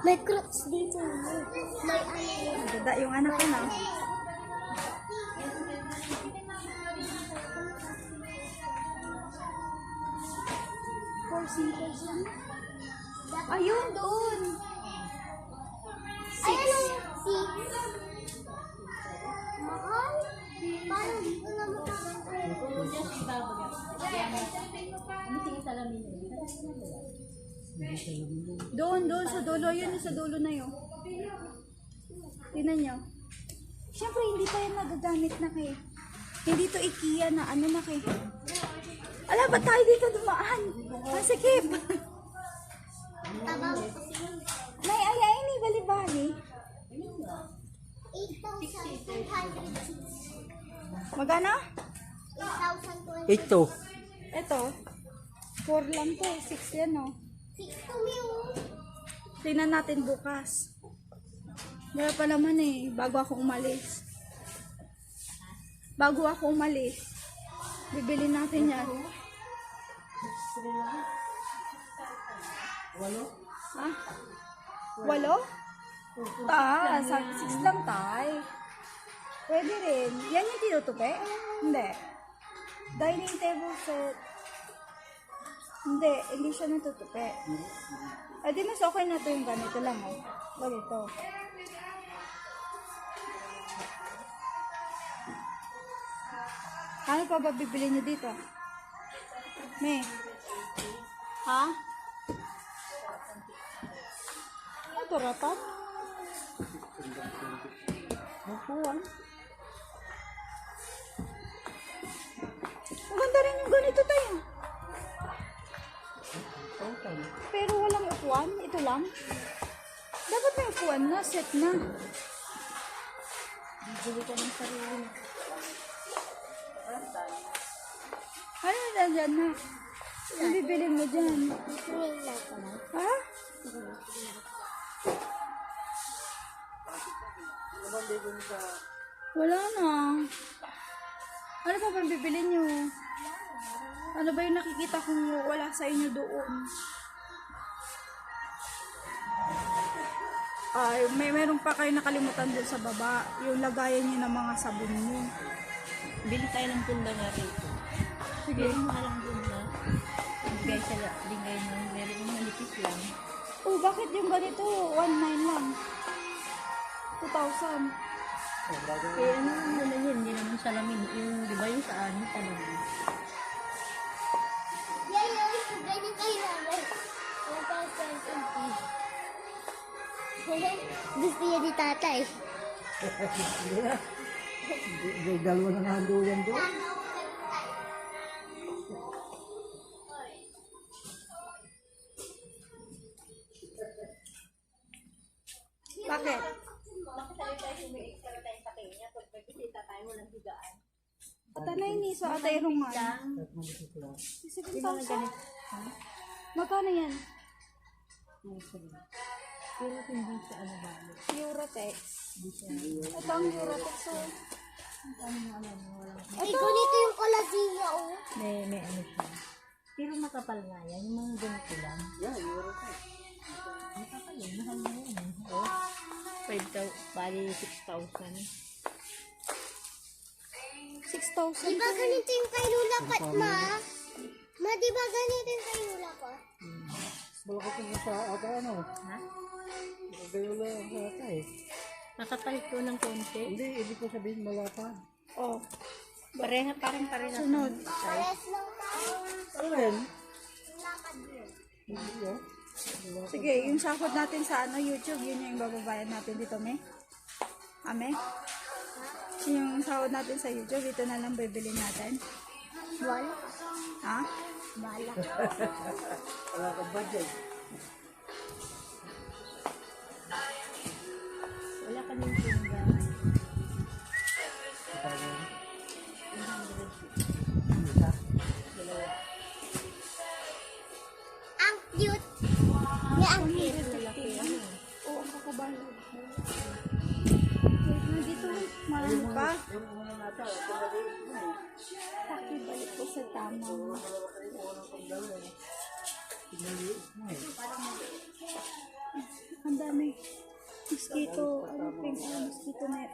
May crooks dito. May ano. Ganda yung anak ko na. Ayun, doon. Ay, ano? Six. Mahal? Parang dito na makakanta. Doon, doon sa dulo. Yun, sa dulo na yun. Tingnan nyo. Siyempre, hindi pa yan nagagamit na kay. Hindi to IKEA na ano na kay. Ala, ba't tayo dito dumaan? Ang sikip. Tabang kasi. Nay, ay, ay, ni bali-bali. 8,506. Magana? 8,020. Ito. Ito. 4 lang to. 6 yan, oh. 6 to me. Tingnan natin bukas. Wala pa naman eh, bago ako umalis. Bago ako umalis, bibili natin yan. Walo? Ha? Walo? Ta, sa six lang tay. Pwede rin. Yan yung tinutupi? Hindi. Dining table set. Hindi, hindi siya natutupi. Eh di mas okay na to yung ganito lang oh. Ganito. Ano pa ba bibili niyo dito? Me? Ha? Ito rapat? Upuan. Maganda ito lang. Dapat may upuan na, set na. Bibili ka ng sarili. Ano na dyan na? Ang bibili mo dyan? Ko. Ha? Wala na. Ano pa bang bibili nyo? Ano ba yung nakikita kong wala sa inyo doon? Ay, may meron pa kayo nakalimutan doon sa baba. Yung lagayan nyo ng mga sabon nyo. Bili tayo ng punda nga rito. Sige. Yung mahalang punda. Bigay sa bigay na meron yung malipis lang. Oh, bakit yung ganito? 1.9 lang. 2,000. Kaya ano naman yun, hindi naman salamin. Yung, di ba yung sa ano, Gusto niya ni tatay. May dalawa na nga duyan doon. Bakit? Patanay ni sa atay rungan. Sige, thousand. Magkano yan? Pero hindi sa ano ba? Eurotex. Ito ang Eurotex. Oh. Ay, ganito yung kalasiya, oh. May, may ano siya. Pero makapal nga yan. Yung mga ganito lang. Yeah, euro ka. Makapal yun. Mahal na yun. eh. Oh. 5,000, bali 6,000. 6,000. Di ba ganito yung kay Lula Pat, ma? Ma, di ba ganito yung kay Lula pa? Malaki ko sa ata ano. Ha? Gayo lang sa ata eh. Nakapalit ko ng konti. Hindi, ibig ko sabihin malapad. Oh. Pareha, parang pareha. Sunod. Pares lang tayo. Ano yan? Lakad yun. Hindi. Sige, yung sahod natin sa ano, YouTube, yun yung bababayan natin dito, me. Ame? Yung sahod natin sa YouTube, ito na lang bibili natin. Wala. Ha? Bala. Wala kang budget. Yung una nata, ito ba din? Pakibalik ko sa tama. Mo. Ano dami. Mosquito, ano pink, ano, mosquito net.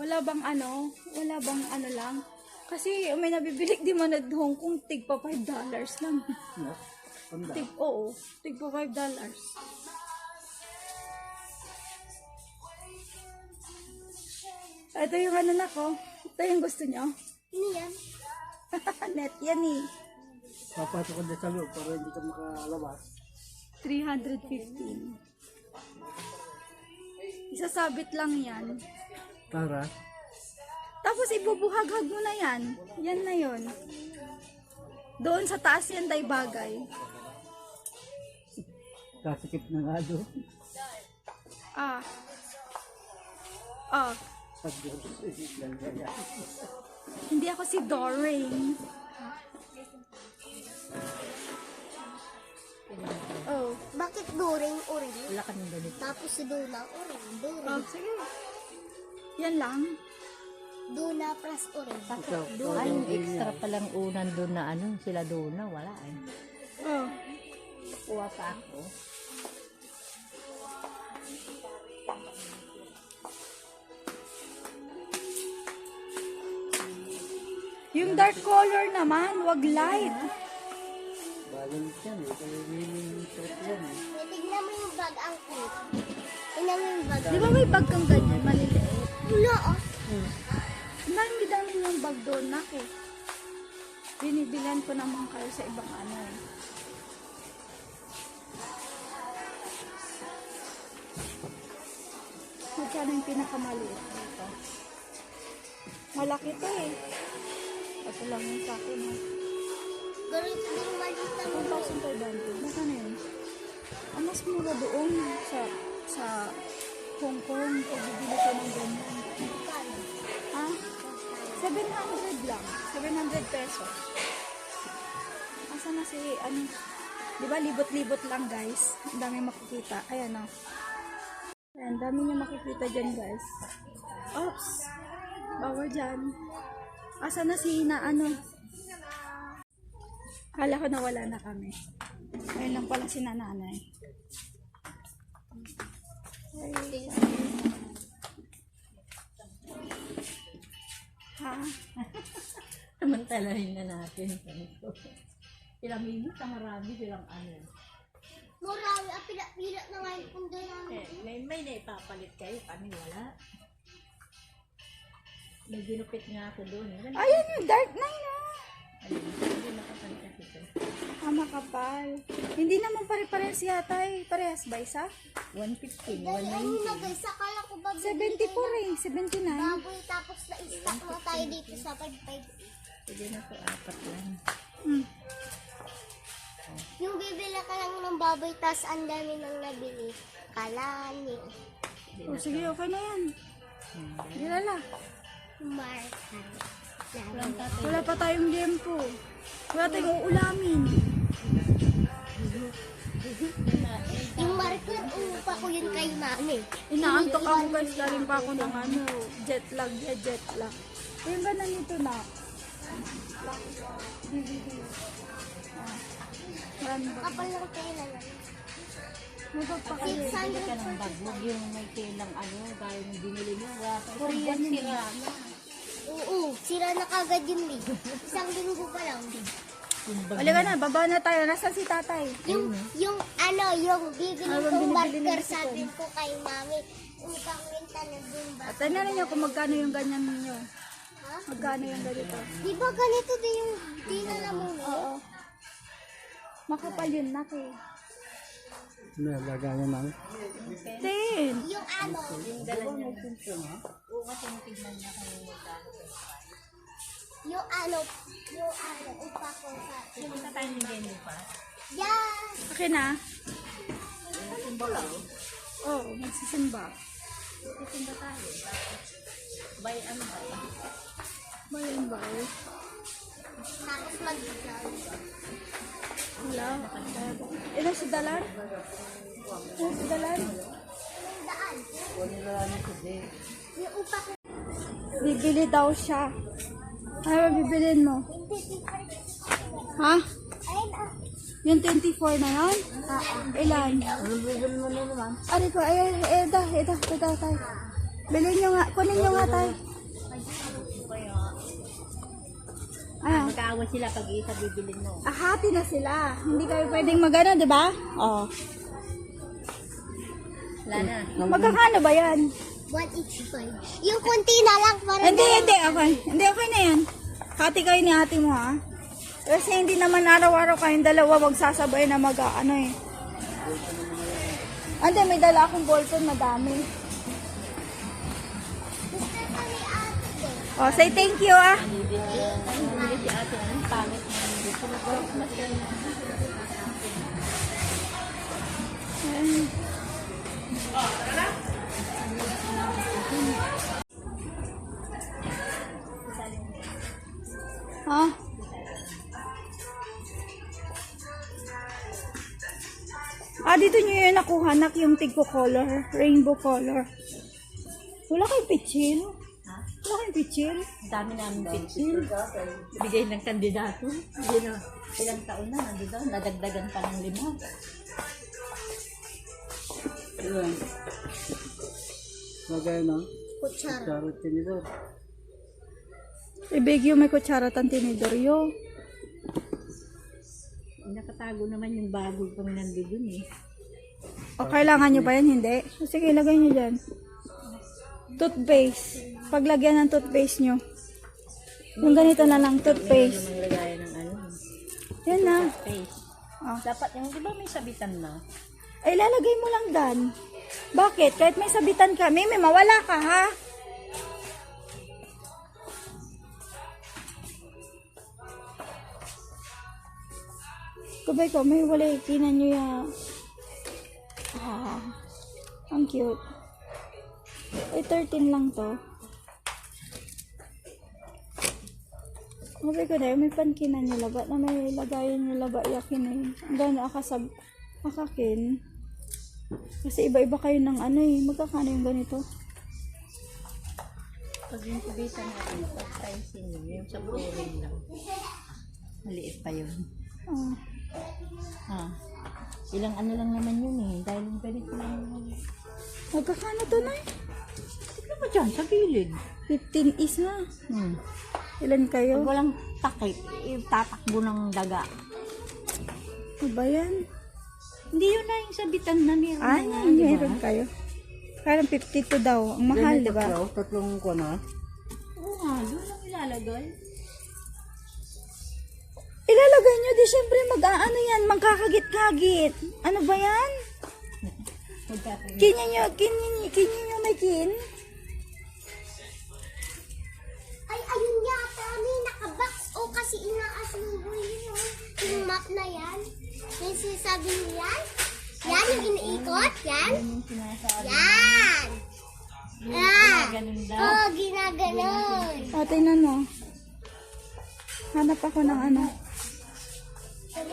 Wala bang ano? Wala bang ano lang? Kasi may nabibili di man na Hong Kong, tig pa 5 dollars lang. Tanda. Tig, oo, tig pa 5 dollars. Ito yung ano na ko. Ito yung gusto nyo. Ano yan? Net yan eh. Papasok ka din sa loob para hindi ka makalabas. 315. Isasabit lang yan. Para? Tapos ibubuhaghag mo na yan. Yan na yon. Doon sa taas yan tay bagay. Kasikip na nga doon. Ah. Ah. Hindi ako si Doreen. Oh. Bakit during oring? Wala ka nang ganito. Tapos si Duna oring. During. Oh, sige. Yan lang. Duna plus oring. Ay, yung extra palang unan doon na ano, sila na, wala eh. Oh. Kuha pa ako. Yung dark color naman, wag light. Balance yan eh. Kaya winning shot yan eh. Eh, Tignan mo yung bag ang cute. Tignan mo yung bag. Di ba may bag kang ganyan, maliliit? Wala oh. Ang dami-dami yung bag doon ako. Binibilan ko naman kayo sa ibang ano eh. Magkano yung pinakamaliit dito? Malaki to eh. Ito lang yung sa akin ha. Ganito din maliit na mo. 1,500. Magkano yun? Ang mas mura doon sa sa Hong Kong. Pag bibili ko ng ganyan. Ha? 700 lang. 700 pesos. Asa na si, ano, di ba libot-libot lang guys. Ang dami makikita. Ayan o. Ayan, dami niyo makikita dyan guys. Oops. Bawal dyan. Asa na si na, ano. Kala ko nawala na kami. Ayun lang pala si nanay. Ay, ha? Samantalahin na natin. Ilang minutes marami silang ano. Marami. Ang pila-pila na nga yung pundo namin. Eh, may, may naipapalit kayo, kami wala. May ginupit nga ako doon. Ganun. Ayun yung dark nine ah. Ayun, hindi nakapalitan ito. Ah, makapal. Hindi naman pare-parehas yata eh. Parehas ba isa? 115, Dahil ano 190. na guys, akala ko ba 74 eh. 79. baboy tapos na-stock na tayo dito sa 5.5. Sige na to, apat lang. Hmm. Yung bibili ka lang ng baboy tas ang dami nang nabili. Kalani. Oh, sige, okay na yan. Gilala. Marka. Wala pa tayong tempo. Wala tayong uulamin. Yung marker, umupa ko yun kay mami. Inaantok ako guys. Galing pa ako ng ano, jet lag. Yeah, jet lag. Yung ba nandito na? Kapal lang kayo na lang. Magpapakalit. 600 Ka ng bag, huwag yung may kailang ano, gaya ng binili mo. Korean sira. Oo, sira na kagad yun eh. Isang linggo pa lang. Yung Wala ka na, baba na tayo. Nasaan si tatay? Yung, yung ano, yung bibili Ano bang kong binibili marker, mo sa sabi ko kay mami, upang minta na dun ba? At ano niyo kung magkano yung ganyan ninyo? Ha? Magkano yung ganito? Di ba ganito din yung dinala mo? Oo. Makapal yun na eh. Nalagayan ng Ten. Yung ano, yung ano, yung ano, upa ko sa... Pumunta tayo ng venue pa. Yan! Okay na? Oo, oh, magsisimba. Titinda tayo. By ano ba? Bayan ba? eh? Tapos mag-vlog. Wala. Ino si Dalan? Ino si ko. Bibili daw siya. Ano bibilin mo? Ha? Yung 24 na yun? Ilan? Anong bibili mo na naman? Ari ko, ay, ito, ito, ito, tayo. Bilhin nyo nga, kunin nyo nga tayo. Ayan. Magkaawa sila pag isa bibilin mo. Ah, hati na sila. Hindi kayo pwedeng magano, di ba? Oh. Wala na. Magkakano ba yan? 185. Yung kunti na lang para Hindi, hindi, okay. Hindi, okay na yan. Hati kayo ni ate mo, ha? Kasi hindi naman araw-araw kayong dalawa magsasabay na mag, ano eh. Ande, may dala akong ballpen, madami. Gusto Oh, say thank you, ah. Ha? Ah, dito nyo yung nakuha, nak, yung tigko color, rainbow color. Wala kayong pitchil? Ang dami namin pitsil. Bigay ng kandidato. Hindi na. Ilang taon na, nandito daw, nadagdagan pa ng lima. Ilan? Magkano? Kutsara. Charot ka nito. Ibigyo may kutsara tan tinidoryo. Nakatago naman yung bago pang nandito eh. O kailangan nyo ba yan? Hindi. Sige, ilagay nyo dyan. Toothpaste. Paglagyan ng toothpaste nyo. Yung ganito na lang, toothpaste. Ang lagayan ng ano, Yan na. face. Ah. Dapat yung, di ba may sabitan na? Ay, lalagay mo lang dan. Bakit? Kahit may sabitan ka, may, may mawala ka, ha? Kabay ko, may wala kinan nyo ya. Ah, ang cute. Ay, 13 lang to. Kabay ko na, may pankinan nyo laba na may lagayan nyo laba yakin na yun. Ang gano'n akasab, akakin. Kasi iba-iba kayo ng ano eh. Magkakano yung ganito? Pag yung sabitan natin, pag pricing yun, yung sa flooring lang. Maliit pa yun. Ah, Ah. Ilang ano lang naman yun eh. Dahil yung ko lang magkakano to na Tignan mo dyan, sa gilid. 15 isa. Hmm. Ilan kayo? Pag walang takip, tatakbo ng daga. Ano ba yan? Hindi yun na yung sabitan na meron Ah, na nga, yan, di ba? meron kayo. Parang 52 daw. Ang mahal, di ba? Tatlo, tatlong ko na. Oo nga, doon lang ilalagay. Ilalagay nyo, di syempre mag-aano yan, magkakagit-kagit. Ano ba yan? Kinyan nyo, kinyan nyo, nyo may kin? Ay, ayun yata. May nakabox. O kasi inaasubo yun. oh. Yung map na yan. Yung sinasabi niyo yan. Yan, yung iniikot. Yan. Yan. Yan. daw. Oh, ginaganon. O, tingnan mo. Hanap ako ng ano. Oh,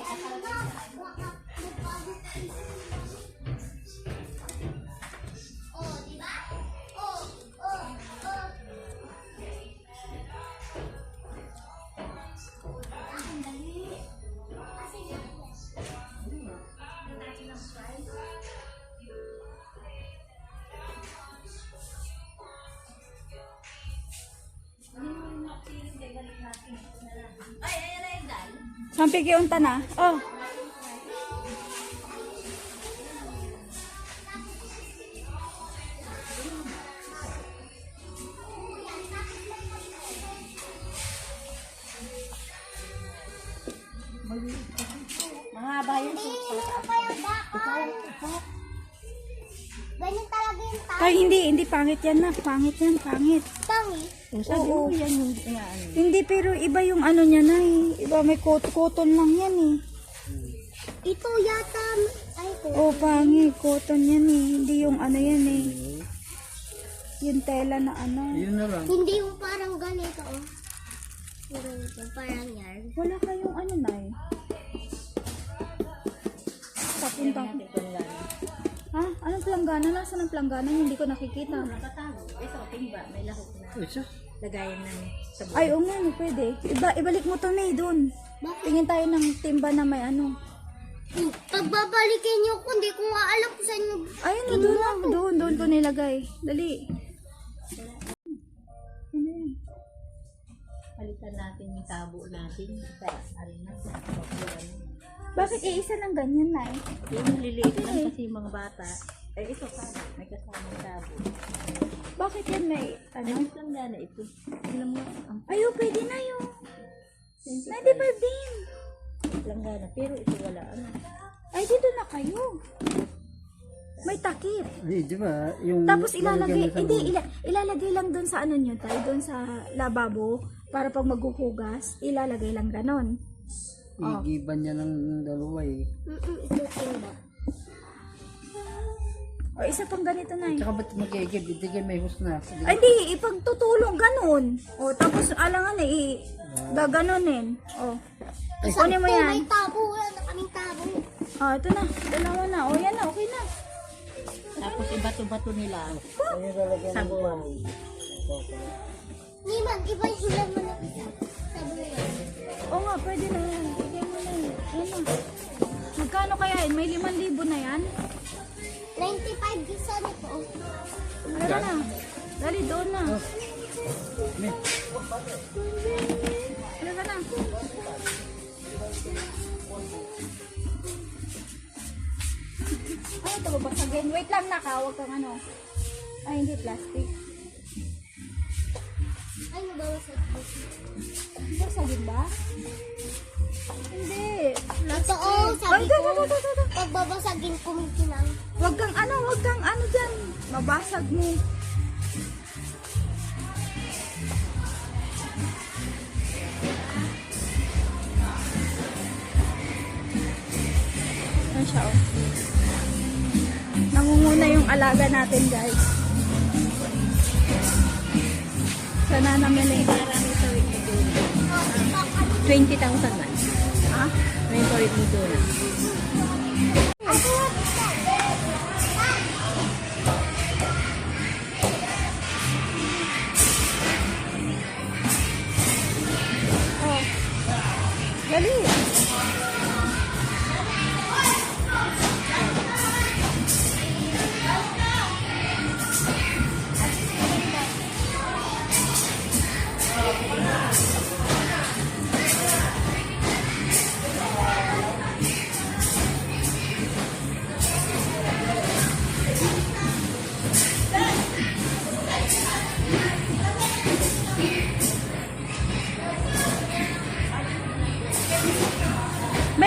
Sampi kiunta na. Oh. Mahaba yun. Hindi, hindi Ganyan talaga yung tao. Ay, hindi, hindi pangit yan na. Pangit yan, pangit. Kung sabi mo yan yung inaano. Hindi, pero iba yung ano niya na eh. Iba, may kot cotton lang yan eh. Ito yata. Ay, ko. Oh, pangit. Cotton yan eh. Hindi yung ano yan eh. Yung tela na ano. Yun na lang. Hindi yung parang ganito. Oh. Parang ito, parang yarn. Wala kayong ano na eh. Papunta Anong planggana? Nasaan ang planggana? Hindi ko nakikita. Nakatago. Ito, timba. May lahok na. Isa. Lagayan ng sabon. Ay, oo nga, no, pwede. Iba, ibalik mo to na eh, dun. Bakit? Tingin tayo ng timba na may ano. Pagbabalikin niyo ko, hindi ko nga alam kung saan yung... Ayun, oh, doon lang. Doon, doon ko nilagay. Dali. Ano yan? Palitan natin yung tabo natin sa arena. Sa pakulan. Bakit iisa lang ganyan na eh? Yung maliliit lang kasi yung mga bata. Eh, ito pa. May kasamang tabo. Bakit yan may ano? Ayos lang gana ito. Alam mo, ang Ayun, pwede na yun. 95 din. lang gana. Pero ito wala. Ano? Ay, dito na kayo. May takip. Ay, di ba? Yung Tapos ilalagay, lalagyan mo sa hindi, ila, ilalagay lang doon sa ano nyo tayo, doon sa lababo, para pag maghuhugas, ilalagay lang ganon. Igiban niya ng dalawa eh. Mm-mm, ito timba. O isa pang ganito na eh. Tsaka ba't magigib? Itigil may hus na. Sige. Ay, di, ipagtutulong ganon. O, tapos alangan eh, i- gaganonin. O, kunin mo yan. May tabo. Wala na kaming tabo. O, ito na, dalawa na. O, yan na, okay na. Tapos ibato-bato nila. Ayun lalagyan ng Sabuan. Niman, iba yung ulam mo na isa. Sabi mo yan. O nga, pwede na yan. Bigay mo na yan. Yan na. Magkano kaya yan? May 5,000 na yan? 95 gisa nito. Ano na? Dali, doon na. Ano ka na? Ay, ito babasagin. Wait lang na ka. Huwag kang ano. Ay, hindi plastic. Ay, nabawasan ko. Babasagin ba? Hindi. Oh, Ay, sabi ko. Pagbabasagin ko, may kinang. Huwag kang ano, huwag kang ano dyan. Mabasag mo. Ayan siya, oh. Nangunguna yung alaga natin, guys. Sana namin eh. 20,000 man. Ha? May mo doon.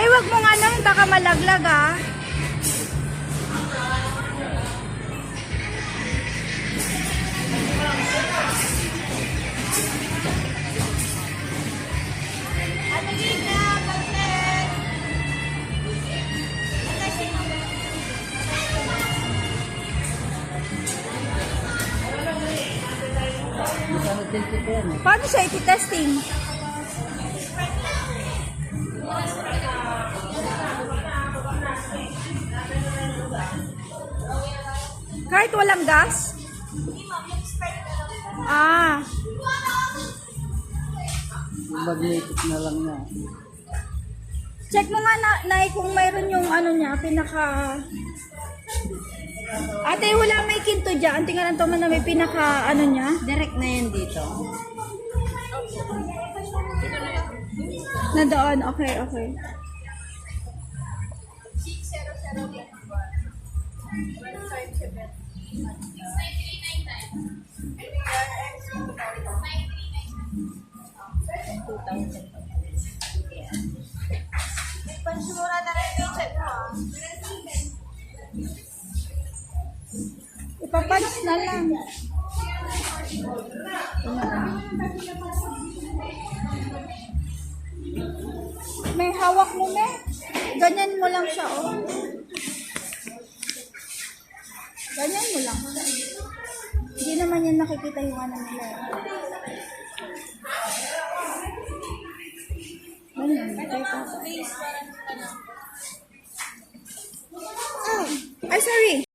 May wag mong ano, baka malaglag ah. Paano siya iti-testing? Kahit walang gas? Ah, Yung magnetic na lang niya. check mo nga na, Nay, kung mayroon yung ano niya, pinaka... Ate, wala may kinto dyan. Tingnan to man na may pinaka ano niya. Direct na yan dito. Na doon. Okay, okay. Ipapunch na lang. May hawak mo, me. Ganyan mo lang siya, oh. Ganyan mo lang. Hindi naman yan nakikita yung ano nila. Ganyan. Ay, sorry.